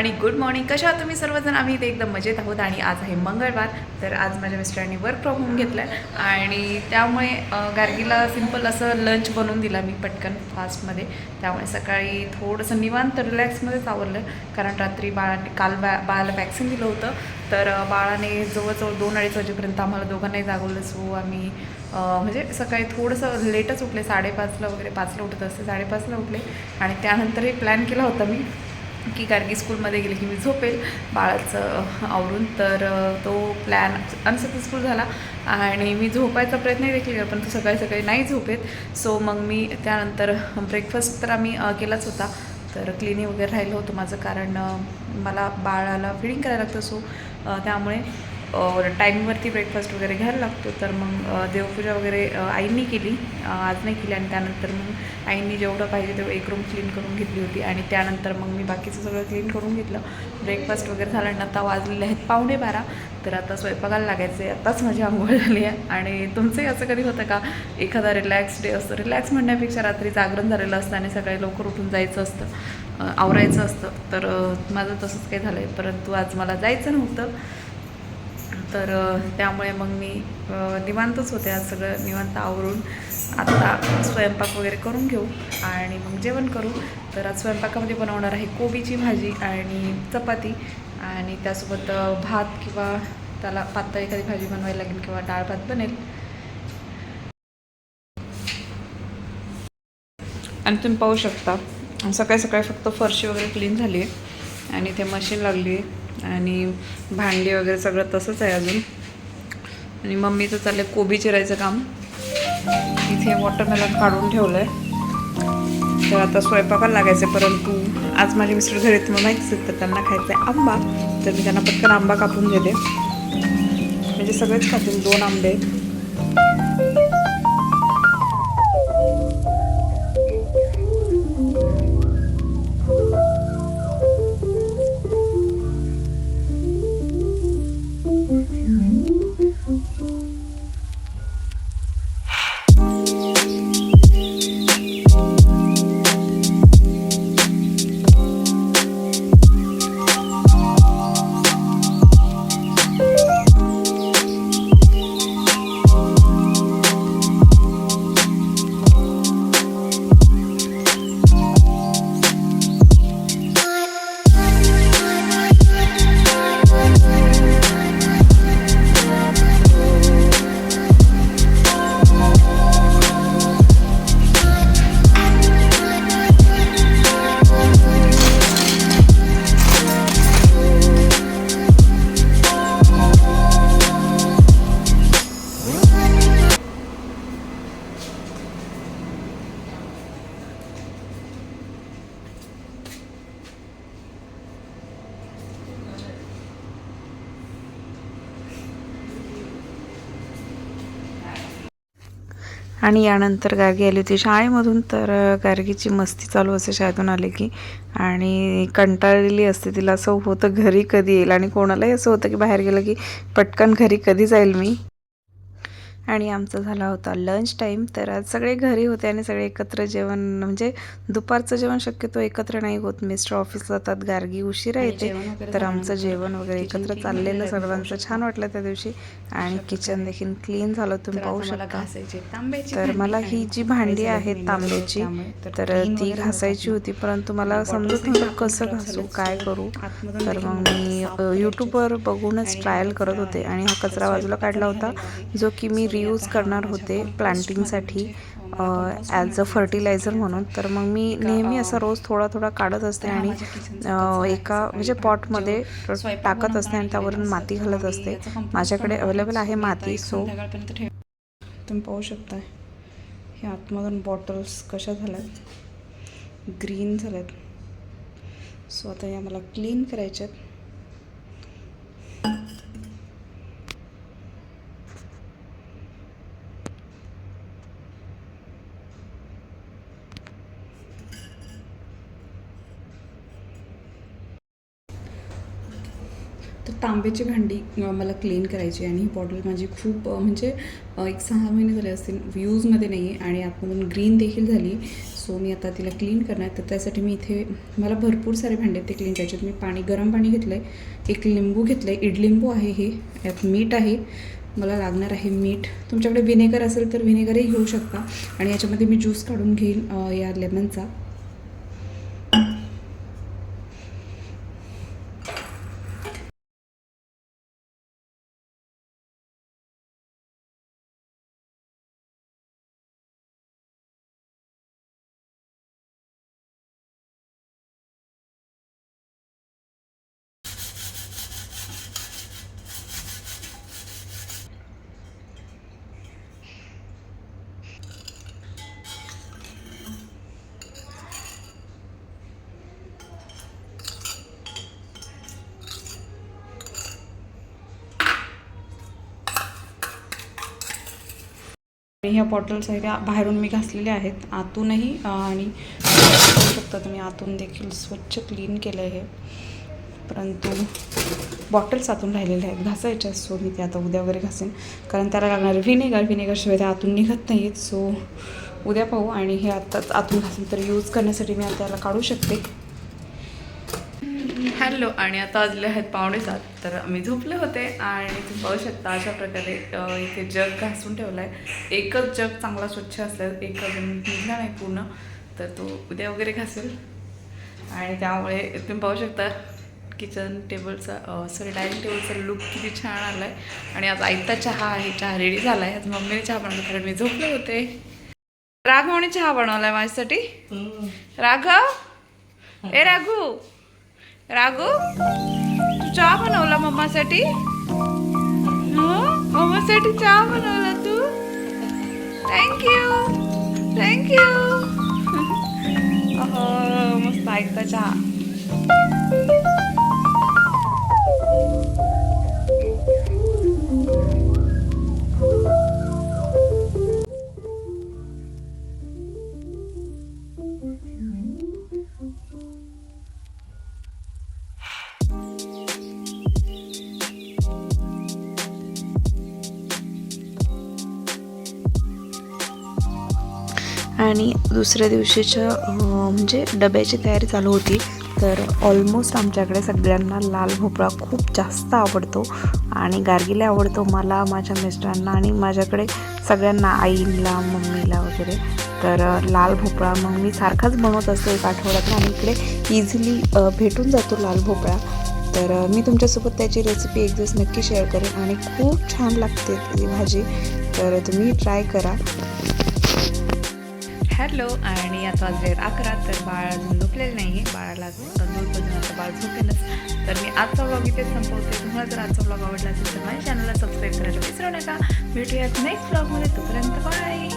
आणि good morning कशा आहात तुम्ही सर्वजण? आम्ही इथे एकदम मजेत आहोत आणि आज आहे मंगळवार तर आज माझ्या मिस्टरांनी वर्क फ्रॉम होम घेतलं आहे आणि त्यामुळे गार्गीला सिंपल असं लंच बनवून दिला मी पटकन फास्टमध्ये त्यामुळे सकाळी थोडंसं निवांत रिलॅक्समध्येच आवरलं. कारण रात्री बाळाने काल बा बाळाला वॅक्सिन दिलं होतं. तर बाळाने जवळजवळ दोन अडीच वाजेपर्यंत आम्हाला दोघांनाही जागवलं. सो आम्ही म्हणजे सकाळी थोडंसं लेटच उठले. साडेपाचला वगैरे पाचला उठत असते साडेपाचला उठले. आणि त्यानंतरही प्लॅन केला होता मी. की गार्गी स्कूलमध्ये गेली की मी झोपेल बाळाचं आवरून तर तो प्लॅन अनसक्सेसफुल झाला आणि मी झोपायचा प्रयत्न देखील केला पण तो सकाळी सकाळी नाही झोपेत. सो मग मी त्यानंतर ब्रेकफास्ट तर आम्ही केलाच होता. तर क्लिनिंग वगैरे राहिलं होतं माझं कारण मला बाळाला फिडिंग करायला लागतं सो त्यामुळे टाईमवरती ब्रेकफास्ट वगैरे घ्यायला लागतो. तर मग देवपूजा वगैरे आईनी आईंनी केली. आज नाही केली आणि त्यानंतर मग आईंनी जेवढं पाहिजे तेवढं एक रूम क्लीन करून घेतली होती. आणि त्यानंतर मग मी बाकीचं सगळं क्लीन करून घेतलं. ब्रेकफास्ट वगैरे झाल्यानंतर आणि आता वाजलेले आहेत पावणे बारा. तर आता स्वयंपाकाला लागायचं आहे आत्ताच माझी आंघोळ झाली आहे. आणि तुमचंही असं कधी होतं का? एखादा रिलॅक्स डे असतो. रिलॅक्स म्हणण्यापेक्षा रात्री जागरण झालेलं असतं आणि सकाळी लवकर उठून जायचं असतं. आवरायचं असतं. तर माझं तसंच काही झालं आहे परंतु आज मला जायचं नव्हतं. तर त्यामुळे मग मी निवांतच होते आज सगळं निवांत आवरून. आता स्वयंपाक वगैरे करून घेऊ आणि मग जेवण करू. तर आज स्वयंपाकामध्ये बनवणार आहे कोबीची भाजी आणि चपाती आणि त्यासोबत भात किंवा त्याला पातळ एखादी भाजी बनवायला लागेल किंवा डाळ भात बनेल. आणि तुम्ही पाहू शकता सकाळी सकाळी फक्त फरशी वगैरे क्लीन झाली आहे आणि ते मशीन लागली आहे. आणि भांडी वगैरे सगळं तसंच आहे अजून. आणि मम्मीचं चाललं आहे कोबी चिरायचं काम. इथे वॉटरमेलन काढून ठेवलं आहे तर आता स्वयंपाकाला लागायचं आहे परंतु आज माझे मिस्टर घरी तुम्हाला माहितीच तर त्यांना खायचं आहे आंबा. तर मी त्यांना पटकन आंबा कापून देते म्हणजे सगळेच खातील दोन आंबे. आणि यानंतर गार्गी आली होती शाळेमधून तर गार्गीची मस्ती चालू असते शाळेतून आले की. आणि कंटाळलेली असते तिला. असं होतं घरी कधी येईल. आणि कोणालाही असं होतं की बाहेर गेलं की पटकन घरी कधी जाईल मी? आणि आमचा झाला होता लंच टाईम तर आज सगळे घरी होते आणि सगळे एकत्र जेवण म्हणजे दुपारचं जेवण शक्यतो एकत्र नाही होत. मिस्टर ऑफिसला जातात गार्गी उशिरा येते. तर आमचं जेवण वगैरे एकत्र चाललेलं सर्वांचं छान वाटलं त्या दिवशी. आणि किचन देखील क्लीन झालं. तुम्ही पाहू शकता. तर मला ही जी भांडी आहेत तांब्याची तर ती घासायची होती. परंतु मला समजत नव्हतं कसं घासू काय करू? तर मग मी यूट्यूबवर बघूनच ट्रायल करत होते. आणि हा कचरा बाजूला काढला होता जो की मी यूज करणार होते प्लांटिंगसाठी ॲज अ फर्टिलायझर म्हणून. तर मग मी नेहमी असा रोज थोडा थोडा काढत असते आणि एका म्हणजे पॉटमध्ये टाकत असते आणि त्यावरून माती घालत असते. माझ्याकडे अवेलेबल आहे माती सो तुम्ही पाहू शकता हे आतमधून बॉटल्स कशा झाल्यात? ग्रीन झाल्यात. सो आता या मला क्लीन करायच्यात. तर तांब्याची भांडी मला क्लीन करायची आणि ही बॉटल माझी खूप म्हणजे एक सहा महिने झाले असतील यूजमध्ये नाही आहे आणि आतमधून ग्रीन देखील झाली. सो मी आता तिला क्लीन करणार. तर त्यासाठी मी इथे मला भरपूर सारे भांडे आहेत ते क्लीन करायचे मी पाणी गरम पाणी घेतलं आहे एक लिंबू घेतलं आहे इडलिंबू आहे हे यात मीठ आहे. मला लागणार आहे मीठ. तुमच्याकडे व्हिनेगर असेल तर व्हिनेगरही घेऊ शकता. आणि याच्यामध्ये मी ज्यूस काढून घेईन या लेमनचा ह्या बॉटल्स आहेत त्या बाहेरून मी घासलेल्या आहेत. आतूनही आणि बघू शकता तुम्ही आतून देखील स्वच्छ क्लीन केलं आहे परंतु बॉटल्स आतून राहिलेल्या आहेत. घासायच्या सो मी ते आता उद्या वगैरे घासेन. कारण त्याला लागणार व्हिनेगर व्हिनेगरशिवाय त्या आतून निघत नाहीत सो उद्या पाहू. आणि हे आत्ताच आतून घासून. तर यूज करण्यासाठी मी आता याला काढू शकते. हॅलो आणि आता वाजले आहेत पावणे सात. तर मी झोपले होते आणि तुम्ही पाहू शकता अशा प्रकारे इथे जग घासून ठेवला आहे एकच जग चांगला स्वच्छ असला एक अजून निघला नाही पूर्ण. तर तो उद्या वगैरे घासेल. आणि त्यामुळे तुम्ही पाहू शकता किचन टेबलचा सॉरी डायनिंग टेबलचा लुक किती छान आला आहे आणि आज आयता चहा आहे चहा रेडी झाला आहे आज मम्मीने चहा बनवला कारण मी झोपले होते. राघवने चहा बनवला आहे माझ्यासाठी राघव? ए राघू? राघू तू चहा बनवला मम्मासाठी? हो, मम्मासाठी चहा बनवला तू? थँक्यू थँक्यू हो मस्त ऐकता चहा? आणि दुसऱ्या दिवशीच्या म्हणजे डब्याची तयारी चालू होती. तर ऑलमोस्ट आमच्याकडे सगळ्यांना लाल भोपळा खूप जास्त आवडतो आणि गार्गिले आवडतो मला माझ्या मिस्टरांना आणि माझ्याकडे सगळ्यांना आईला मम्मीला वगैरे. तर लाल भोपळा मग मी सारखाच बनवत असतो एक आठवड्यात आणि इकडे इझिली भेटून जातो लाल भोपळा. तर मी तुमच्यासोबत त्याची रेसिपी एक दिवस नक्की शेअर करेन आणि खूप छान लागते ती भाजी. तर तुम्ही ट्राय करा. हॅलो आणि आता वाजले अकरा तर बाळ अजून झोपलेलं नाही आहे बाळाला अजून दूध आता बाळ झोपेलच. तर मी आजचा व्लॉग इथेच संपवते. तुम्हाला जर आजचा व्लॉग आवडला असेल तर माझ्या चॅनलला सबस्क्राईब करायला विसरू नका. भेटूयात नेक्स्ट व्लॉगमध्ये तोपर्यंत बाय